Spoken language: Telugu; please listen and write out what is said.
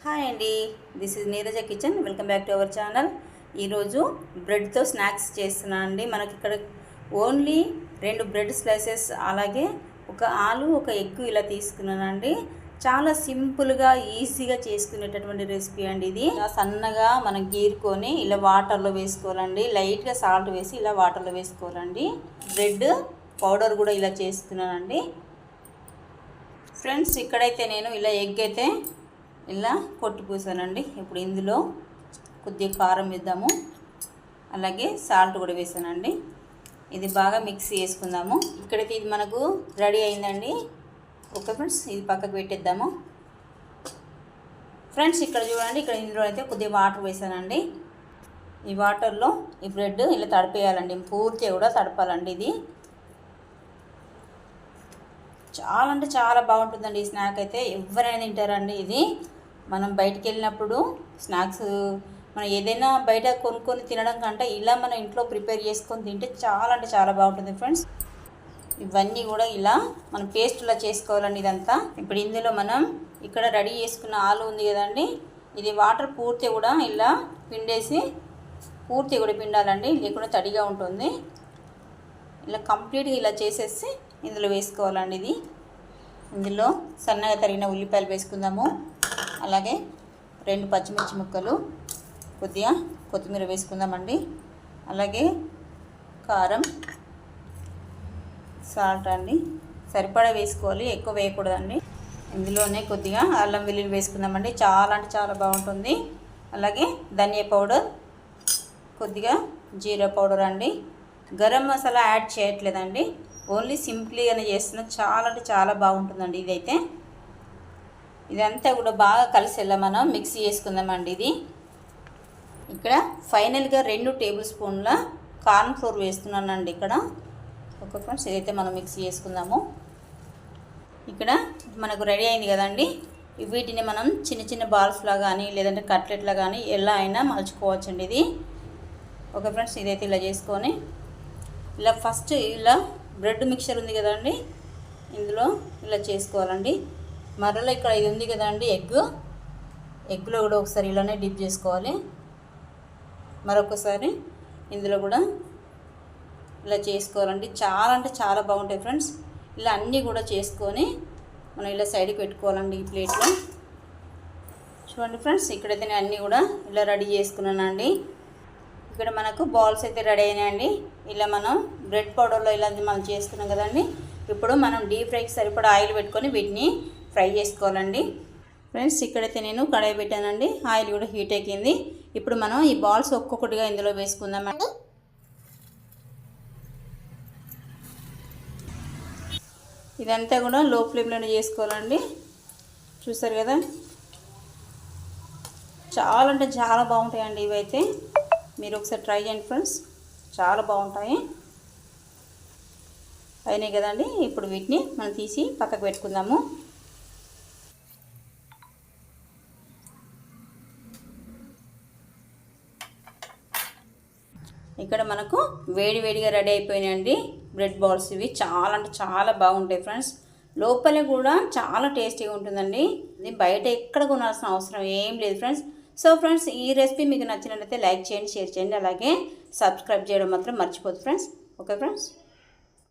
హాయ్ అండి. This is Neeraja kitchen. Welcome back to our channel ఈరోజు బ్రెడ్తో స్నాక్స్ చేస్తున్నాను అండి. మనకి ఇక్కడ ఓన్లీ రెండు బ్రెడ్ స్లైసెస్ అలాగే ఒక ఆలు ఒక ఎగ్ ఇలా తీసుకున్నానండి. చాలా సింపుల్గా ఈజీగా చేసుకునేటటువంటి రెసిపీ అండి ఇది. సన్నగా మనం గీరుకొని ఇలా వాటర్లో వేసుకోవాలండి. లైట్గా సాల్ట్ వేసి ఇలా వాటర్లో వేసుకోవాలండి. బ్రెడ్ పౌడర్ కూడా ఇలా చేసుకున్నానండి. ఫ్రెండ్స్ ఇక్కడైతే నేను ఇలా ఎగ్ అయితే ఇలా కొట్టిపోసానండి ఇప్పుడు ఇందులో కొద్దిగా కారం వేద్దాము. అలాగే సాల్ట్ కూడా వేసానండి. ఇది బాగా మిక్స్ చేసుకుందాము. ఇక్కడైతే ఇది మనకు రెడీ అయిందండి. ఓకే ఫ్రెండ్స్ ఇది పక్కకు పెట్టేద్దాము. ఫ్రెండ్స్ ఇక్కడ చూడండి ఇక్కడ ఇందులో అయితే కొద్దిగా వాటర్ వేసానండి. ఈ వాటర్లో ఈ బ్రెడ్ ఇలా తడిపేయాలండి పూర్తిగా కూడా తడపాలండి ఇది. చాలా అంటే చాలా బాగుంటుందండి ఈ స్నాక్ అయితే. ఎవరైనా తింటారండి ఇది. మనం బయటికి వెళ్ళినప్పుడు స్నాక్స్ మనం ఏదైనా బయట కొనుక్కొని తినడం కంటే ఇలా మనం ఇంట్లో ప్రిపేర్ చేసుకొని తింటే చాలా అంటే చాలా బాగుంటుంది ఫ్రెండ్స్. ఇవన్నీ కూడా ఇలా మనం పేస్ట్లా చేసుకోవాలండి ఇదంతా. ఇప్పుడు ఇందులో మనం ఇక్కడ రెడీ చేసుకున్న ఆలు ఉంది కదండి ఇది వాటర్ పూర్తి కూడా ఇలా పిండేసి పూర్తి కూడా పిండాలండి లేకుండా తడిగా ఉంటుంది. ఇలా కంప్లీట్గా ఇలా చేసేసి ఇందులో వేసుకోవాలండి ఇది. ఇందులో సన్నగా తరిగిన ఉల్లిపాయలు వేసుకుందాము. అలాగే రెండు పచ్చిమిర్చి ముక్కలు కొద్దిగా కొత్తిమీర వేసుకుందామండి. అలాగే కారం సాల్ట్ అండి. సరిపడా వేసుకోవాలి ఎక్కువ వేయకూడదండి. ఇందులోనే కొద్దిగా అల్లం వెల్లుల్లి వేసుకుందామండి. చాలా అంటే చాలా బాగుంటుంది. అలాగే ధనియా పౌడర్ కొద్దిగా జీరా పౌడర్ అండి. గరం మసాలా యాడ్ చేయట్లేదండి. ఓన్లీ సింప్లీగానే చేస్తున్నా. చాలా అంటే చాలా బాగుంటుందండి ఇదైతే. ఇదంతా కూడా బాగా కలిసేలా మనం మిక్సీ చేసుకుందామండి ఇది. ఇక్కడ ఫైనల్గా రెండు టేబుల్ స్పూన్ల కార్న్ ఫ్లోర్ వేస్తున్నానండి ఇక్కడ. ఓకే ఫ్రెండ్స్ ఇదైతే మనం మిక్సీ చేసుకుందాము. ఇక్కడ మనకు రెడీ అయింది కదండి. వీటిని మనం చిన్న చిన్న బాల్స్లా కానీ లేదంటే కట్లెట్లా కానీ ఎలా అయినా మలుచుకోవచ్చండి ఇది. ఓకే ఫ్రెండ్స్ ఇదైతే ఇలా చేసుకొని ఇలా ఫస్ట్ ఇలా బ్రెడ్ మిక్చర్ ఉంది కదండి. ఇందులో ఇలా చేసుకోవాలండి. మరలా ఇక్కడ ఇది ఉంది కదండి ఎగ్. ఎగ్లో కూడా ఒకసారి ఇలానే డిప్ చేసుకోవాలి. మరొకసారి ఇందులో కూడా ఇలా చేసుకోవాలండి. చాలా అంటే చాలా బాగుంటాయి ఫ్రెండ్స్. ఇలా అన్నీ కూడా చేసుకొని మనం ఇలా సైడ్కి పెట్టుకోవాలండి ఈ ప్లేట్లో చూడండి ఫ్రెండ్స్ ఇక్కడైతే నేను అన్నీ కూడా ఇలా రెడీ చేసుకున్నానండి. ఇక్కడ మనకు బాల్స్ అయితే రెడీ అయినాయండి. ఇలా మనం బ్రెడ్ పౌడర్లో ఇలా మనం చేసుకున్నాం కదండి. ఇప్పుడు మనం డీప్ ఫ్రైకి సరిపడా ఆయిల్ పెట్టుకొని వీటిని ఫ్రై చేసుకోవాలండి. ఫ్రెండ్స్ ఇక్కడైతే నేను కడాయి పెట్టానండి. ఆయిల్ కూడా హీట్ ఎక్కింది. ఇప్పుడు మనం ఈ బాల్స్ ఒక్కొక్కటిగా ఇందులో వేసుకుందామండి. ఇదంతా కూడా లో ఫ్లేమ్లోనే చేసుకోవాలండి. చూసారు కదా? చాలా అంటే చాలా బాగుంటాయండి ఇవైతే. మీరు ఒకసారి ట్రై చేయండి ఫ్రెండ్స్. చాలా బాగుంటాయి. అయినాయి కదండి. ఇప్పుడు వీటిని మనం తీసి పక్కకు పెట్టుకుందాము. ఇక్కడ మనకు వేడి వేడిగా రెడీ అయిపోయినాయండి. బ్రెడ్ బాల్స్ ఇవి చాలా అంటే చాలా బాగుంటాయి ఫ్రెండ్స్. లోపల కూడా చాలా టేస్టీగా ఉంటుందండి. ఇది బయట ఎక్కడ కొనాల్సిన అవసరం ఏం లేదు ఫ్రెండ్స్. సో ఫ్రెండ్స్ ఈ రెసిపీ మీకు నచ్చినట్లయితే లైక్ చేయండి షేర్ చేయండి. అలాగే సబ్స్క్రైబ్ చేయడం మాత్రం మర్చిపోదు ఫ్రెండ్స్. Okay friends?